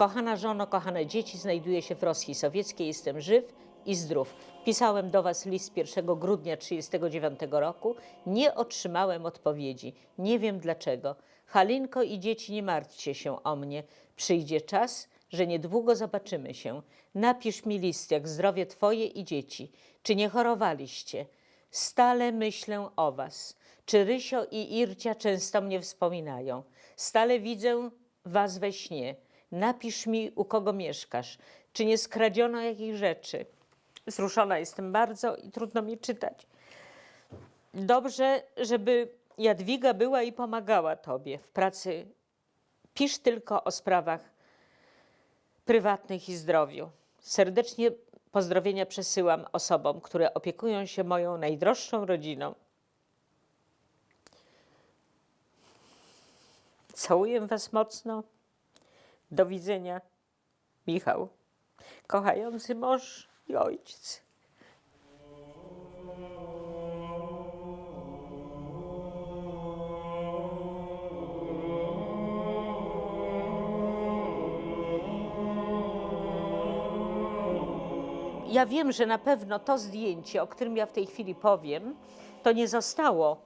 Kochana żono, kochane dzieci, znajduję się w Rosji Sowieckiej, jestem żyw i zdrów. Pisałem do Was list 1 grudnia 1939 roku. Nie otrzymałem odpowiedzi. Nie wiem dlaczego. Halinko i dzieci, nie martwcie się o mnie. Przyjdzie czas, że niedługo zobaczymy się. Napisz mi list, jak zdrowie Twoje i dzieci. Czy nie chorowaliście? Stale myślę o Was. Czy Rysio i Ircia często mnie wspominają? Stale widzę Was we śnie. Napisz mi, u kogo mieszkasz. Czy nie skradziono jakichś rzeczy? Wzruszona jestem bardzo i trudno mi czytać. Dobrze, żeby Jadwiga była i pomagała Tobie w pracy. Pisz tylko o sprawach prywatnych i zdrowiu. Serdecznie pozdrowienia przesyłam osobom, które opiekują się moją najdroższą rodziną. Całuję Was mocno. Do widzenia. Michał, kochający mąż i ojciec. Ja wiem, że na pewno to zdjęcie, o którym ja w tej chwili powiem, to nie zostało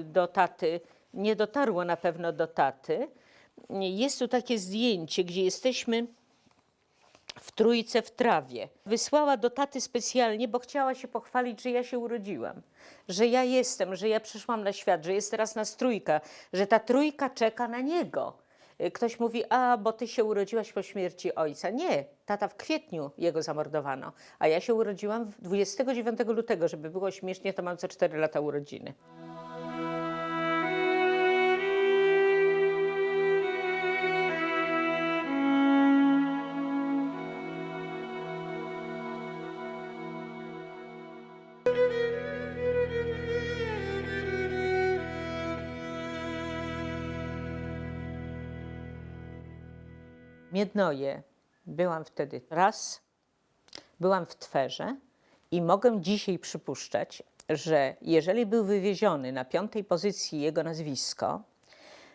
y, do taty, nie dotarło na pewno do taty. Jest tu takie zdjęcie, gdzie jesteśmy w trójce w trawie. Wysłała do taty specjalnie, bo chciała się pochwalić, że ja się urodziłam, że ja jestem, że ja przyszłam na świat, że jest teraz nas trójka, że ta trójka czeka na niego. Y, Ktoś mówi, a bo ty się urodziłaś po śmierci ojca. Nie, tata w kwietniu jego zamordowano, a ja się urodziłam w 29 lutego, żeby było śmiesznie, to mam co 4 lata urodziny. Miednoje. Byłam wtedy raz, byłam w Twerze i mogę dzisiaj przypuszczać, że jeżeli był wywieziony na piątej pozycji jego nazwisko,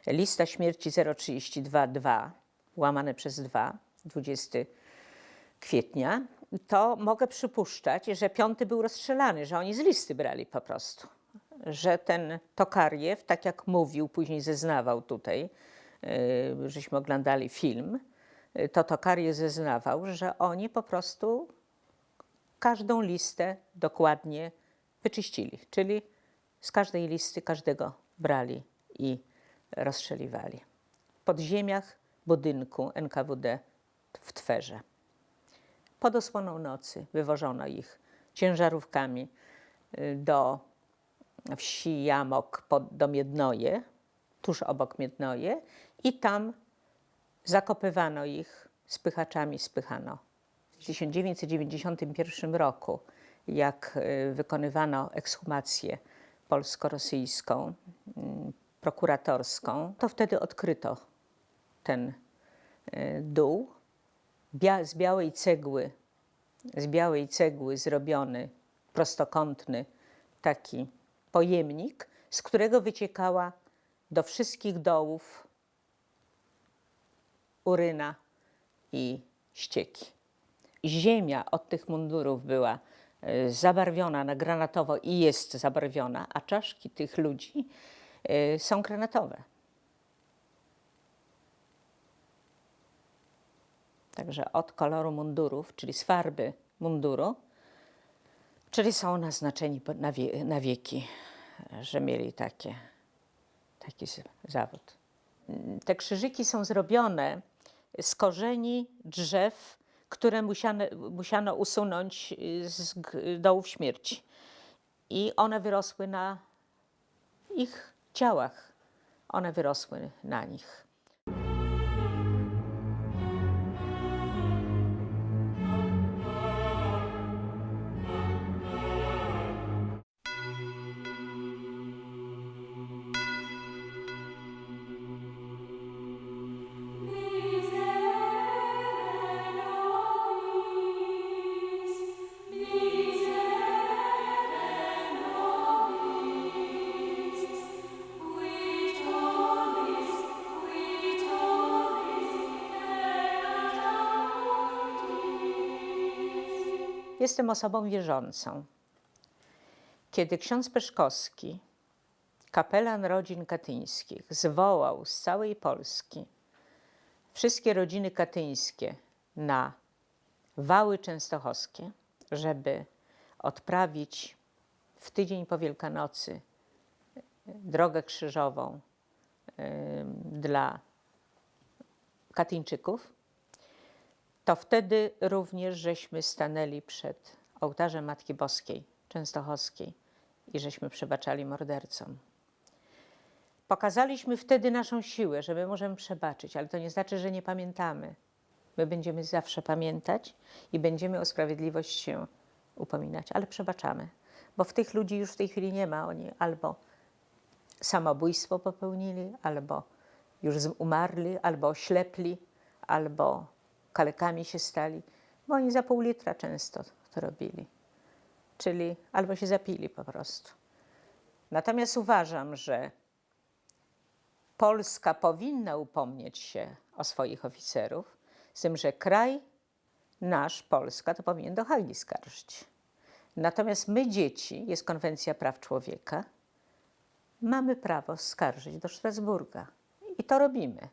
lista śmierci 0322, łamane przez 2, 20 kwietnia, to mogę przypuszczać, że piąty był rozstrzelany, że oni z listy brali po prostu. Że ten Tokariew, tak jak mówił, później zeznawał tutaj, yy, żeśmy oglądali film, yy, to Tokariew zeznawał, że oni po prostu każdą listę dokładnie wyczyścili, czyli z każdej listy każdego brali i rozstrzeliwali. W podziemiach budynku NKWD w Twerze. Pod osłoną nocy wywożono ich ciężarówkami y, do wsi Jamok, pod, do Miednoje, tuż obok Miednoje i tam zakopywano ich, spychaczami spychano. W 1991 roku, jak y, wykonywano ekshumację polsko-rosyjską, mm, prokuratorską, to wtedy odkryto ten y, dół bia- z białej cegły, z białej cegły zrobiony prostokątny taki pojemnik, z którego wyciekała do wszystkich dołów uryna i ścieki. Ziemia od tych mundurów była e, zabarwiona na granatowo i jest zabarwiona, a czaszki tych ludzi e, są granatowe. Także od koloru mundurów, czyli z farby munduru, czyli są naznaczeni na, wie, na wieki, że mieli takie, taki zawód. Mm, Te krzyżyki są zrobione z korzeni drzew, które musiano, musiano usunąć y, z dołów śmierci. I one wyrosły na ich ciałach. One wyrosły na nich. Jestem osobą wierzącą. Kiedy ksiądz Peszkowski, kapelan rodzin katyńskich, zwołał z całej Polski wszystkie rodziny katyńskie na wały częstochowskie, żeby odprawić w tydzień po Wielkanocy drogę krzyżową em, dla Katyńczyków, to wtedy również żeśmy stanęli przed ołtarzem Matki Boskiej Częstochowskiej i żeśmy przebaczali mordercom. Pokazaliśmy wtedy naszą siłę, że my możemy przebaczyć, ale to nie znaczy, że nie pamiętamy. My będziemy zawsze pamiętać i będziemy o sprawiedliwość się upominać, ale przebaczamy, bo w tych ludzi już w tej chwili nie ma. Oni albo samobójstwo popełnili, albo już umarli, albo oślepli, albo kalekami się stali, bo oni za pół litra często to robili. Czyli albo się zapili po prostu. Natomiast uważam, że Polska powinna upomnieć się o swoich oficerów, z tym, że kraj nasz, Polska, to powinien do Hagi skarżyć. Natomiast my, dzieci, jest konwencja praw człowieka, mamy prawo skarżyć do Strasburga. I to robimy.